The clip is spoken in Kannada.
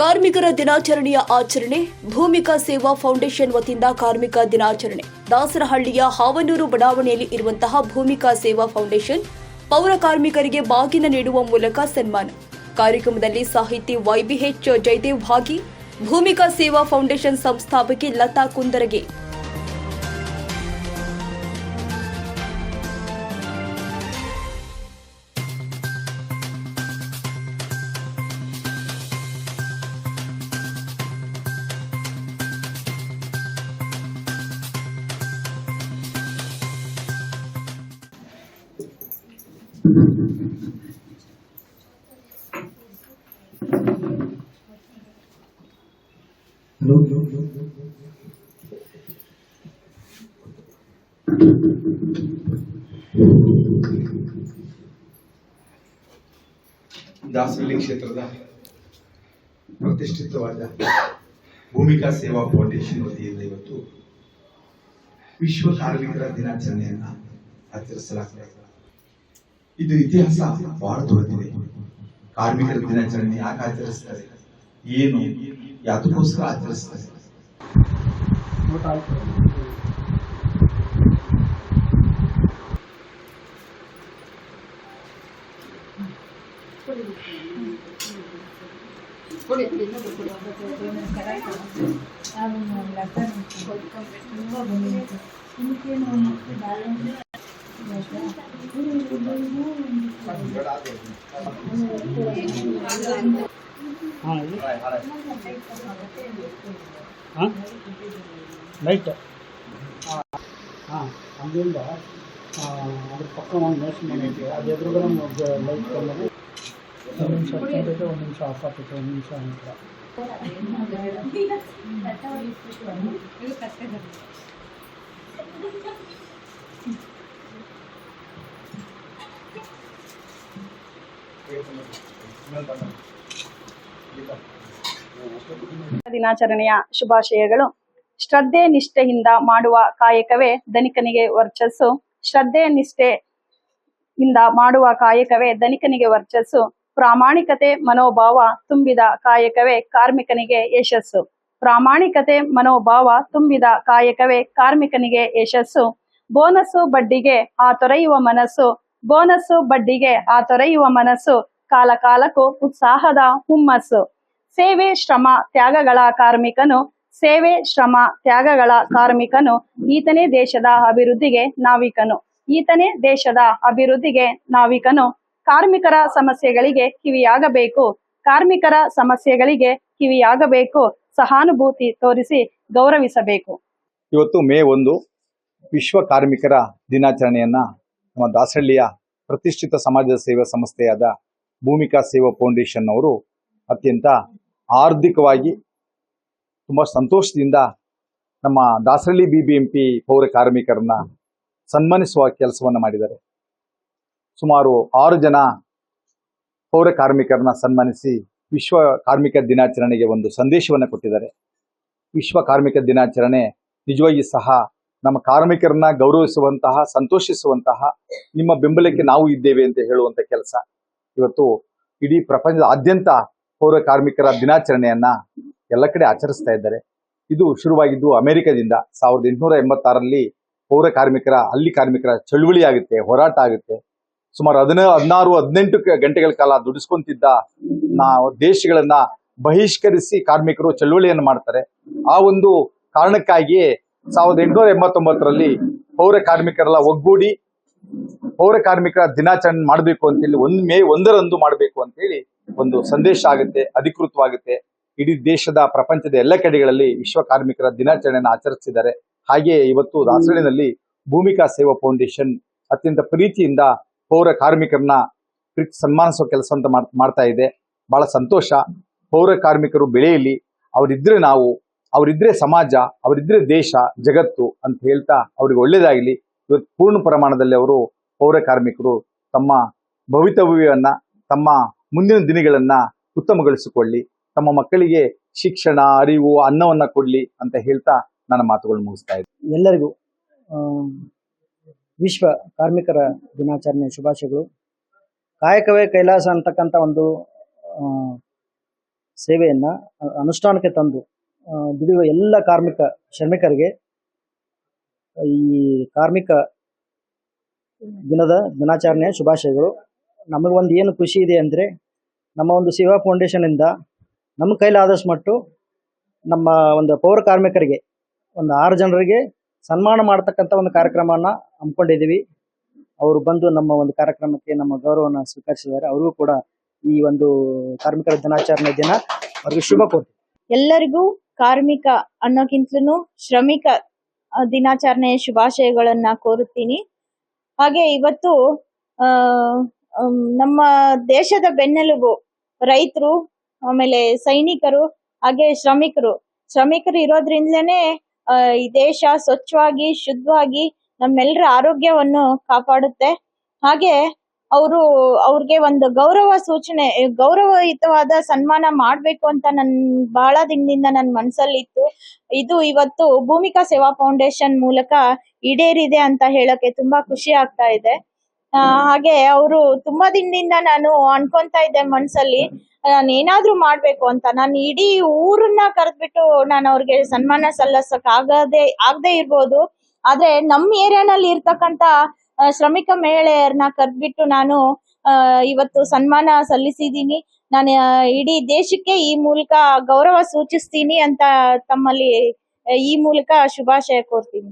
ಕಾರ್ಮಿಕರ ದಿನಾಚರಣೆಯ ಆಚರಣೆ, ಭೂಮಿಕಾ ಸೇವಾ ಫೌಂಡೇಶನ್ ವತಿಯಿಂದ ಕಾರ್ಮಿಕ ದಿನಾಚರಣೆ. ದಾಸರಹಳ್ಳಿಯ ಹಾವನೂರು ಬಡಾವಣೆಯಲ್ಲಿ ಇರುವಂತಹ ಭೂಮಿಕಾ ಸೇವಾ ಫೌಂಡೇಶನ್, ಪೌರ ಕಾರ್ಮಿಕರಿಗೆ ಬಾಗಿನ ನೀಡುವ ಮೂಲಕ ಸನ್ಮಾನ. ಕಾರ್ಯಕ್ರಮದಲ್ಲಿ ಸಾಹಿತಿ ವೈಬಿಎಚ್ ಜಯದೇವ್ ಭಾಗಿ, ಭೂಮಿಕಾ ಸೇವಾ ಫೌಂಡೇಶನ್ ಸಂಸ್ಥಾಪಕಿ ಲತಾ ಕುಂದರಗೆ ದಾಸರಳ್ಳಿ ಕ್ಷೇತ್ರದ ಪ್ರತಿಷ್ಠಿತವಾದ ಭೂಮಿಕಾ ಸೇವಾ ಫೌಂಡೇಶನ್ ವತಿಯಿಂದ ಇವತ್ತು ವಿಶ್ವ ಕಾರ್ಮಿಕರ ದಿನಾಚರಣೆಯನ್ನ ಆಚರಿಸಲಾಗ್ತದೆ ಇದು ಇತಿಹಾಸ ಬಹಳ ದೊಡ್ಡದಿದೆ ಕಾರ್ಮಿಕರ ದಿನಾಚರಣೆ ಯಾಕೆ ಆಚರಿಸ್ತಾರೆ ಏನು या तो दूसरा अदृश्य है Gracias. ஆ லைட்டு ஆ அங்கேருந்த அது பக்கம் மேஷன் பண்ணிட்டு அது எதிர்கூட நமக்கு லைட் பண்ணது ஒரு நிமிஷம் கேட்டுட்டு ஒரு நிமிஷம் ஆஃப் ஆகிட்டு ஒரு நிமிஷம் அனுப்புகிறேன் ದಿನಾಚರಣೆಯ ಶುಭಾಶಯಗಳು. ಶ್ರದ್ಧೆ ನಿಷ್ಠೆಯಿಂದ ಮಾಡುವ ಕಾಯಕವೇ ಧನಿಕನಿಗೆ ವರ್ಚಸ್ಸು. ಶ್ರದ್ಧೆ ನಿಷ್ಠೆ ಇಂದ ಮಾಡುವ ಕಾಯಕವೇ ಧನಿಕನಿಗೆ ವರ್ಚಸ್ಸು. ಪ್ರಾಮಾಣಿಕತೆ ಮನೋಭಾವ ತುಂಬಿದ ಕಾಯಕವೇ ಕಾರ್ಮಿಕನಿಗೆ ಯಶಸ್ಸು. ಪ್ರಾಮಾಣಿಕತೆ ಮನೋಭಾವ ತುಂಬಿದ ಕಾಯಕವೇ ಕಾರ್ಮಿಕನಿಗೆ ಯಶಸ್ಸು. ಬೋನಸ್ಸು ಬಡ್ಡಿಗೆ ಆ ತೊರೆಯುವ ಮನಸ್ಸು. ಬೋನಸ್ಸು ಬಡ್ಡಿಗೆ ಆ ತೊರೆಯುವ ಮನಸ್ಸು. ಕಾಲ ಕಾಲಕ್ಕೂ ಉತ್ಸಾಹದ ಹುಮ್ಮಸ್ಸು ಸೇವೆ, ಶ್ರಮ, ತ್ಯಾಗಗಳ ಕಾರ್ಮಿಕನು, ಸೇವೆ, ಶ್ರಮ, ತ್ಯಾಗಗಳ ಕಾರ್ಮಿಕನು ಈತನೇ ದೇಶದ ಅಭಿವೃದ್ಧಿಗೆ ನಾವಿಕನು. ಈತನೇ ದೇಶದ ಅಭಿವೃದ್ಧಿಗೆ ನಾವಿಕನು. ಕಾರ್ಮಿಕರ ಸಮಸ್ಯೆಗಳಿಗೆ ಕಿವಿಯಾಗಬೇಕು. ಕಾರ್ಮಿಕರ ಸಮಸ್ಯೆಗಳಿಗೆ ಕಿವಿಯಾಗಬೇಕು. ಸಹಾನುಭೂತಿ ತೋರಿಸಿ ಗೌರವಿಸಬೇಕು. ಇವತ್ತು ಮೇ ಒಂದು ವಿಶ್ವ ಕಾರ್ಮಿಕರ ದಿನಾಚರಣೆಯನ್ನ ನಮ್ಮ ದಾಸಹಳ್ಳಿಯ ಪ್ರತಿಷ್ಠಿತ ಸಮಾಜ ಸೇವಾ ಸಂಸ್ಥೆಯಾದ ಭೂಮಿಕಾ ಸೇವಾ ಫೌಂಡೇಶನ್ ಅವರು ಅತ್ಯಂತ ಆರ್ಥಿಕವಾಗಿ ತುಂಬಾ ಸಂತೋಷದಿಂದ ನಮ್ಮ Dasarahalli B B M P ಪೌರ ಕಾರ್ಮಿಕರನ್ನ ಸನ್ಮಾನಿಸುವ ಕೆಲಸವನ್ನ ಮಾಡಿದ್ದಾರೆ. ಸುಮಾರು ಆರು ಜನ ಪೌರ ಕಾರ್ಮಿಕರನ್ನ ಸನ್ಮಾನಿಸಿ ವಿಶ್ವ ಕಾರ್ಮಿಕ ದಿನಾಚರಣೆಗೆ ಒಂದು ಸಂದೇಶವನ್ನ ಕೊಟ್ಟಿದ್ದಾರೆ. ವಿಶ್ವ ಕಾರ್ಮಿಕ ದಿನಾಚರಣೆ ನಿಜವಾಗಿ ಸಹ ನಮ್ಮ ಕಾರ್ಮಿಕರನ್ನ ಗೌರವಿಸುವಂತಹ, ಸಂತೋಷಿಸುವಂತಹ, ನಿಮ್ಮ ಬೆಂಬಲಕ್ಕೆ ನಾವು ಇದ್ದೇವೆ ಅಂತ ಹೇಳುವಂತ ಕೆಲಸ. ಇವತ್ತು ಇಡೀ ಪ್ರಪಂಚದಾದ್ಯಂತ ಪೌರ ಕಾರ್ಮಿಕರ ದಿನಾಚರಣೆಯನ್ನ ಎಲ್ಲ ಕಡೆ ಆಚರಿಸ್ತಾ ಇದ್ದಾರೆ. ಇದು ಶುರುವಾಗಿದ್ದು ಅಮೆರಿಕದಿಂದ ಸಾವಿರದ ಎಂಟುನೂರ ಎಂಬತ್ತಾರರಲ್ಲಿ ಪೌರ ಕಾರ್ಮಿಕರ ಅಲ್ಲಿ ಕಾರ್ಮಿಕರ ಚಳುವಳಿ ಆಗುತ್ತೆ, ಹೋರಾಟ ಆಗುತ್ತೆ. ಸುಮಾರು ಹದಿನ, ಹದಿನಾರು, ಹದಿನೆಂಟು ಗಂಟೆಗಳ ಕಾಲ ದುಡಿಸ್ಕೊಂತಿದ್ದ ನಾ ದೇಶಗಳನ್ನ ಬಹಿಷ್ಕರಿಸಿ ಕಾರ್ಮಿಕರು ಚಳುವಳಿಯನ್ನು ಮಾಡ್ತಾರೆ. ಆ ಒಂದು ಕಾರಣಕ್ಕಾಗಿಯೇ ಸಾವಿರದ ಎಂಟುನೂರ ಎಂಬತ್ತೊಂಬತ್ತರಲ್ಲಿ ಪೌರ ಕಾರ್ಮಿಕರೆಲ್ಲ ಒಗ್ಗೂಡಿ ಪೌರ ಕಾರ್ಮಿಕರ ದಿನಾಚರಣೆ ಮಾಡಬೇಕು ಅಂತೇಳಿ, ಒಂದ್ ಮೇ ಒಂದರಂದು ಮಾಡಬೇಕು ಅಂತೇಳಿ ಒಂದು ಸಂದೇಶ ಆಗುತ್ತೆ, ಅಧಿಕೃತವಾಗುತ್ತೆ. ಇಡೀ ದೇಶದ, ಪ್ರಪಂಚದ ಎಲ್ಲ ಕಡೆಗಳಲ್ಲಿ ವಿಶ್ವ ಕಾರ್ಮಿಕರ ದಿನಾಚರಣೆಯನ್ನು ಆಚರಿಸಿದ್ದಾರೆ. ಹಾಗೆ ಇವತ್ತು ದಾಸರಳಿನಲ್ಲಿ ಭೂಮಿಕಾ ಸೇವಾ ಫೌಂಡೇಶನ್ ಅತ್ಯಂತ ಪ್ರೀತಿಯಿಂದ ಪೌರ ಕಾರ್ಮಿಕರನ್ನ ಪ್ರೀತಿ ಸನ್ಮಾನಿಸೋ ಕೆಲಸ ಅಂತ ಮಾಡ್- ಮಾಡ್ತಾ ಇದೆ. ಬಹಳ ಸಂತೋಷ. ಪೌರ ಕಾರ್ಮಿಕರು ಬೆಳೆಯಲಿ ಅವರಿದ್ರೆ ನಾವು, ಅವರಿದ್ರೆ ಸಮಾಜ, ಅವರಿದ್ರೆ ದೇಶ, ಜಗತ್ತು ಅಂತ ಹೇಳ್ತಾ ಅವ್ರಿಗೆ ಒಳ್ಳೇದಾಗಲಿ. ಇವತ್ತು ಪೂರ್ಣ ಪ್ರಮಾಣದಲ್ಲಿ ಅವರು, ಪೌರ ಕಾರ್ಮಿಕರು ತಮ್ಮ ಭವಿತವ್ಯವನ್ನ, ತಮ್ಮ ಮುಂದಿನ ದಿನಗಳನ್ನ ಉತ್ತಮಗೊಳಿಸಿಕೊಳ್ಳಿ, ತಮ್ಮ ಮಕ್ಕಳಿಗೆ ಶಿಕ್ಷಣ, ಅರಿವು, ಅನ್ನವನ್ನ ಕೊಡ್ಲಿ ಅಂತ ಹೇಳ್ತಾ ನನ್ನ ಮಾತುಗಳನ್ನು ಮುಗಿಸ್ತಾ ಇದ್ದೀನಿ ಎಲ್ಲರಿಗೂ ವಿಶ್ವ ಕಾರ್ಮಿಕರ ದಿನಾಚರಣೆ ಶುಭಾಶಯಗಳು. ಕಾಯಕವೇ ಕೈಲಾಸ ಅಂತಕ್ಕಂಥ ಒಂದು ಸೇವೆಯನ್ನು ಅನುಷ್ಠಾನಕ್ಕೆ ತಂದು ದುಡಿಯುವ ಎಲ್ಲ ಕಾರ್ಮಿಕ, ಶ್ರಮಿಕರಿಗೆ ಈ ಕಾರ್ಮಿಕ ದಿನದ ದಿನಾಚರಣೆಯ ಶುಭಾಶಯಗಳು. ನಮಗೆ ಒಂದು ಏನು ಖುಷಿ ಇದೆ ಅಂದರೆ, ನಮ್ಮ ಒಂದು ಸೇವಾ ಫೌಂಡೇಶನಿಂದ ನಮ್ಮ ಕೈಲಾದಷ್ಟು ಮಟ್ಟು ನಮ್ಮ ಒಂದು ಪೌರ ಕಾರ್ಮಿಕರಿಗೆ, ಒಂದು ಆರು ಜನರಿಗೆ ಸನ್ಮಾನ ಮಾಡ್ತಕ್ಕಂಥ ಒಂದು ಕಾರ್ಯಕ್ರಮವನ್ನು ಹಮ್ಮಿಕೊಂಡಿದ್ದೀವಿ. ಅವರು ಬಂದು ನಮ್ಮ ಒಂದು ಕಾರ್ಯಕ್ರಮಕ್ಕೆ ನಮ್ಮ ಗೌರವವನ್ನು ಸ್ವೀಕರಿಸಿದ್ದಾರೆ. ಅವ್ರಿಗೂ ಕೂಡ ಈ ಒಂದು ಕಾರ್ಮಿಕರ ದಿನಾಚರಣೆ ದಿನ ಅವ್ರಿಗೆ ಶುಭ ಕೋರ್ತೀವಿ ಎಲ್ಲರಿಗೂ ಕಾರ್ಮಿಕ ಅನ್ನೋಕ್ಕಿಂತಲೂ ಶ್ರಮಿಕ ಆ, ದಿನಾಚರಣೆಯ ಶುಭಾಶಯಗಳನ್ನ ಕೋರುತ್ತೀನಿ. ಹಾಗೆ ಇವತ್ತು ನಮ್ಮ ದೇಶದ ಬೆನ್ನೆಲುಬು ರೈತರು ಆಮೇಲೆ ಸೈನಿಕರು ಹಾಗೆ ಶ್ರಮಿಕರು. ಶ್ರಮಿಕರು ಇರೋದ್ರಿಂದಲೇ ಈ ದೇಶ ಸ್ವಚ್ಛವಾಗಿ ಶುದ್ಧವಾಗಿ ನಮ್ಮೆಲ್ಲರ ಆರೋಗ್ಯವನ್ನು ಕಾಪಾಡುತ್ತೆ. ಹಾಗೆ ಅವರು, ಅವ್ರಿಗೆ ಒಂದು ಗೌರವ ಸೂಚನೆ ಗೌರವಯುತವಾದ ಸನ್ಮಾನ ಮಾಡ್ಬೇಕು ಅಂತ ನನ್ ಬಹಳ ದಿನದಿಂದ ನನ್ನ ಮನಸ್ಸಲ್ಲಿ ಇತ್ತು ಇದು ಇವತ್ತು ಭೂಮಿಕಾ ಸೇವಾ ಫೌಂಡೇಶನ್ ಮೂಲಕ ಈಡೇರಿದೆ ಅಂತ ಹೇಳಕ್ಕೆ ತುಂಬಾ ಖುಷಿ ಆಗ್ತಾ ಇದೆ. ಹಾಗೆ ಅವರು ತುಂಬಾ ದಿನದಿಂದ ನಾನು ಅನ್ಕೊಂತಾ ಇದ್ದೆ ಮನ್ಸಲ್ಲಿ, ನಾನು ಏನಾದ್ರೂ ಮಾಡ್ಬೇಕು ಅಂತ. ನಾನು ಇಡೀ ಊರನ್ನ ಕರೆದ್ಬಿಟ್ಟು ನಾನು ಅವ್ರಿಗೆ ಸನ್ಮಾನ ಸಲ್ಲಿಸಕ್ ಆಗದೆ ಆಗದೆ ಇರ್ಬೋದು. ಆದ್ರೆ ನಮ್ಮ ಏರಿಯಾನಲ್ಲಿ ಇರ್ತಕ್ಕಂತ ಶ್ರಮಿಕ ಮಹಿಳೆಯರನ್ನ ಕರೆದ್ಬಿಟ್ಟು ನಾನು ಇವತ್ತು ಸನ್ಮಾನ ಸಲ್ಲಿಸಿದ್ದೀನಿ. ನಾನು ಇಡೀ ದೇಶಕ್ಕೆ ಈ ಮೂಲಕ ಗೌರವ ಸೂಚಿಸ್ತೀನಿ ಅಂತ ತಮ್ಮಲ್ಲಿ ಈ ಮೂಲಕ ಶುಭಾಶಯ ಕೋರ್ತೀನಿ.